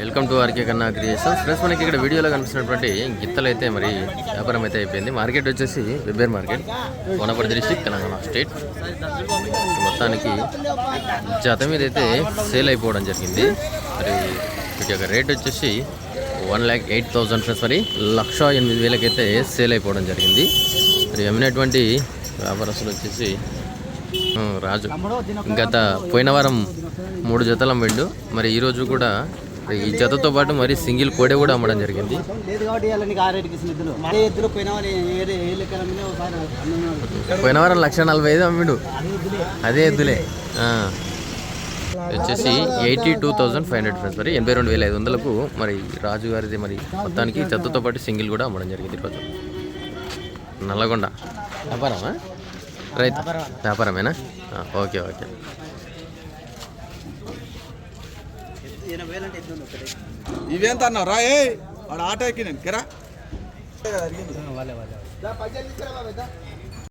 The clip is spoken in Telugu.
Welcome to RK Kanna creations. Friends మనకి ఇక్కడ వీడియోలో కనిపిస్తున్నటువంటి గిత్తలు అయితే మరి వ్యాపారం అయితే అయిపోయింది. మార్కెట్ వచ్చేసి వెబ్బేర్ market Wanaparthy district Telangana state. మొత్తానికి జత మీద అయితే సేల్ అయిపోవడం జరిగింది. మరి వీటి యొక్క రేట్ వచ్చేసి one lakh eight thousand friends మరి లక్ష ఎనిమిది వేలకైతే సేల్ అయిపోవడం జరిగింది. మరి అమ్మినటువంటి వ్యాపారస్తులు వచ్చేసి రాజు. గత పోయిన వారం మూడు జతలు అమ్మిండు మరి ఈరోజు కూడా ఈ జతతో పాటు మరి సింగిల్ కోడే కూడా అమ్మడం జరిగింది. పోయినా వారం లక్ష నలభై ఐదు అమ్మిండు. అదే ఎద్దులే. వచ్చేసి eighty two thousand five hundred friends. మరి ఎనభై రెండు వేల ఐదు వందలకు మరి రాజు గారిది మరి మొత్తానికి జతతో పాటు సింగిల్ కూడా అమ్మడం జరిగింది ఈరోజు నల్లగొండ. వ్యాపారమా రైతు. వ్యాపారమేనా? Okay okay. ఇవేంత అన్నావు? రా ఏ వాడు ఆటో ఎక్కి నేను కెరా